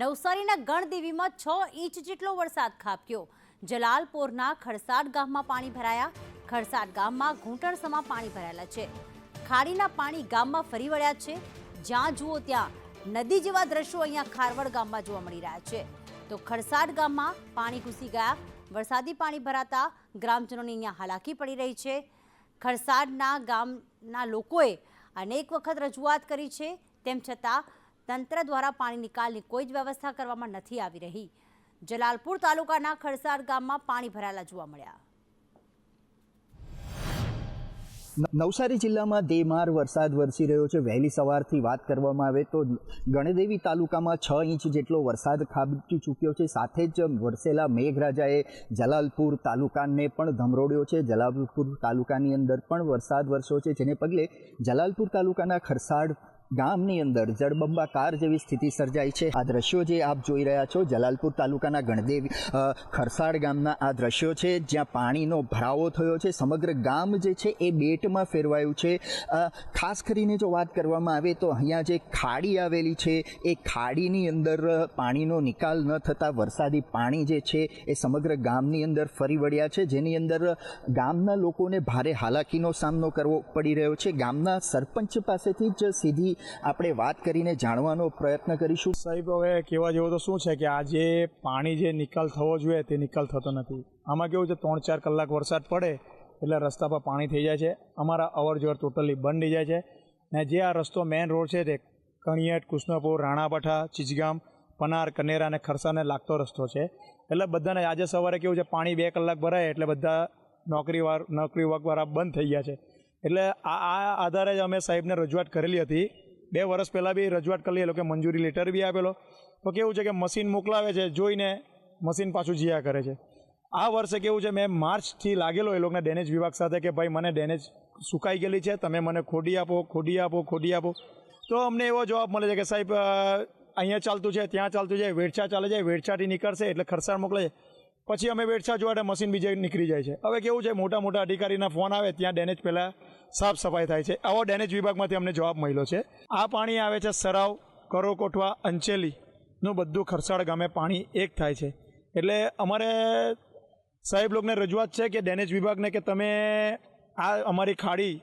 નવસારીના ગણદેવીમાં છ ઇંચ જેટલો વરસાદ ખાબક્યો. જલાલપોરના ખરસાડ ગામમાં પાણી ભરાયા. ખરસાડ ગામમાં ઘૂંટણસમાં પાણી ભરાયેલા છે. ખાડીના પાણી ગામમાં ફરી વળ્યા છે. જ્યાં જુઓ ત્યાં નદી જેવા દ્રશ્યો અહીંયા ખારવડ ગામમાં જોવા મળી રહ્યા છે. તો ખરસાડ ગામમાં પાણી ઘૂસી ગયા. વરસાદી પાણી ભરાતા ગ્રામજનોની અહીંયા હાલાકી પડી રહી છે. ખરસાડના ગામના લોકોએ અનેક વખત રજૂઆત કરી છે. તેમ છતાં તંત્ર દ્વારા પાણી નિકાલની કોઈ જ વ્યવસ્થા કરવામાં નથી આવી રહી. જલાલપુર તાલુકાના ખરસાડ ગામમાં પાણી ભરાયેલા જોવા મળ્યા. નવસારી જિલ્લામાં ધેમાર વરસાદ વરસી રહ્યો છે. વહેલી સવારથી વાત કરવામાં આવે તો ગણદેવી તાલુકામાં છ ઇંચ જેટલો વરસાદ ખાબકી ચૂક્યો છે. સાથે જ વરસેલા મેઘરાજાએ જલાલપુર તાલુકાને પણ ધમરોડ્યો છે. જલાલપુર તાલુકાની અંદર પણ વરસાદ વરસ્યો છે. જેને પગલે જલાલપુર તાલુકાના ખરસાડ ગામની અંદર જળબંબાકાર જેવી સ્થિતિ સર્જાઈ છે. આ દ્રશ્યો જે આપ જોઈ રહ્યા છો, જલાલપુર તાલુકાના ગણદેવી ખરસાડ ગામના આ દ્રશ્યો છે, જ્યાં પાણીનો ભરાવો થયો છે. સમગ્ર ગામ જે છે એ બેટમાં ફેરવાયું છે. ખાસ કરીને જો વાત કરવામાં આવે તો અહીંયા જે ખાડી આવેલી છે, એ ખાડીની અંદર પાણીનો નિકાલ ન થતાં વરસાદી પાણી જે છે એ સમગ્ર ગામની અંદર ફરી વળ્યા છે. જેની અંદર ગામના લોકોને ભારે હાલાકીનો સામનો કરવો પડી રહ્યો છે. ગામના સરપંચ પાસેથી જ સીધી આપણે વાત કરીને જાણવાનો પ્રયત્ન કરીશું. સાહેબ, હવે કહેવા જેવું તો શું છે કે આજે પાણી જે નિકાલ થવો જોઈએ તે નિકાલ થતો નથી. આમાં કેવું છે ત્રણ ચાર કલાક વરસાદ પડે એટલે રસ્તા પર પાણી થઈ જાય છે. અમારા અવર જવર ટોટલી બંધ થઈ જાય છે. ને જે આ રસ્તો મેઇન રોડ છે તે કણિયટ, કૃષ્ણપુર, રાણાપઠા ચીચગામ પનાર, કનેરા અને ખરસાને લાગતો રસ્તો છે. એટલે બધાને આજે સવારે કેવું છે, પાણી બે કલાક ભરાય એટલે બધા નોકરી વાર નોકરી વર્ગવાળા બંધ થઈ ગયા છે. એટલે આ આ આધારે જ અમે સાહેબને રજૂઆત કરેલી હતી બે વર્ષ પહેલાં બી રજૂઆત કરી એ લોકોએ મંજૂરી લેટર બી આપેલો. તો કેવું છે કે મશીન મોકલાવે છે, જોઈને મશીન પાછું જીયા કરે છે. આ વર્ષે કેવું છે, મેં માર્ચથી લાગેલો એ લોકોને ડેનેજ વિભાગ સાથે કે ભાઈ મને ડેનેજ સુકાઈ ગયેલી છે, તમે મને ખોડી આપો ખોડી આપો ખોડી આપો. તો અમને એવો જવાબ મળે છે કે સાહેબ અહીંયા ચાલતું છે, ત્યાં ચાલતું છે વેડછા ચાલે છે વેડછાથી નીકળશે એટલે ખરસાણ મોકલે છે. પછી અમે વેડછા જોવા એટલે મશીન બીજે નીકળી જાય છે. હવે કેવું છે મોટા મોટા અધિકારીના ફોન આવે, ત્યાં ડેનેજ પહેલાં સાફ સફાઈ થાય છે. આવો ડેનેજ વિભાગમાંથી અમને જવાબ મળ્યો છે. આ પાણી આવે છે સરાવ, કરોકોઠવા કોઠવા અંચેલીનું બધું ખરસાળ ગામે પાણી એક થાય છે. એટલે અમારે સાહેબ લોકોને રજૂઆત છે કે ડેનેજ વિભાગને કે તમે આ અમારી ખાડી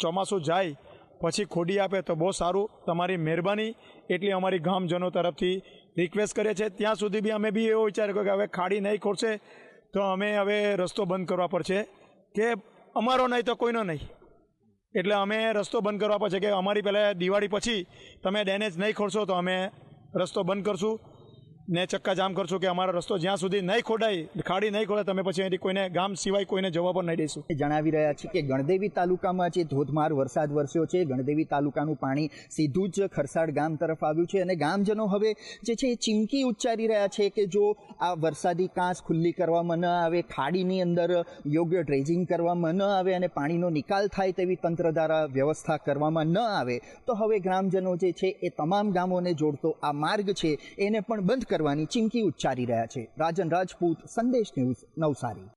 ચોમાસું જાય પછી ખોડી આપે તો બહુ સારું. તમારી મહેરબાની. એટલી અમારી ગામજનો તરફથી રિક્વેસ્ટ કરીએ છીએ. ત્યાં સુધી બી અમે બી એવો વિચાર કર્યો કે હવે ખાડી નહીં ખોડશે તો અમે હવે રસ્તો બંધ કરવા પડશે કે અમારો નહીં તો કોઈનો નહીં. એટલે અમે રસ્તો બંધ કરવા પડશે કે અમારી પહેલાં દિવાળી પછી તમે ડેનેજ નહીં ખોડશો તો અમે રસ્તો બંધ કરશું. ને ચક્કા જામ કરશું કે અમારો રસ્તો જ્યાં સુધી નહીં ખોડાય, ખાડી નહીં ખોડાય, તમે પછી અહીંથી કોઈને ગામ સિવાય કોઈને જવા પણ નહીં દઈશું જણાવી રહ્યા છે કે ગણદેવી તાલુકામાં જે ધોધમાર વરસાદ વરસ્યો છે, ગણદેવી તાલુકાનું પાણી સીધું જ ખરસાડ ગામ તરફ આવ્યું છે અને ગામજનો હવે જે છે એ ચીમકી ઉચ્ચારી રહ્યા છે કે જો આ વરસાદી કાંસ ખુલ્લી કરવામાં ન આવે, ખાડીની અંદર યોગ્ય ડ્રેજિંગ કરવામાં ન આવે અને પાણીનો નિકાલ થાય તેવી તંત્ર દ્વારા વ્યવસ્થા કરવામાં ન આવે, તો હવે ગ્રામજનો જે છે એ તમામ ગામોને જોડતો આ માર્ગ છે, એને પણ બંધ કરવાની ચીમકી ઉચ્ચારી રહ્યા છે. રાજન રાજપૂત સંદેશ ન્યૂઝ નવસારી.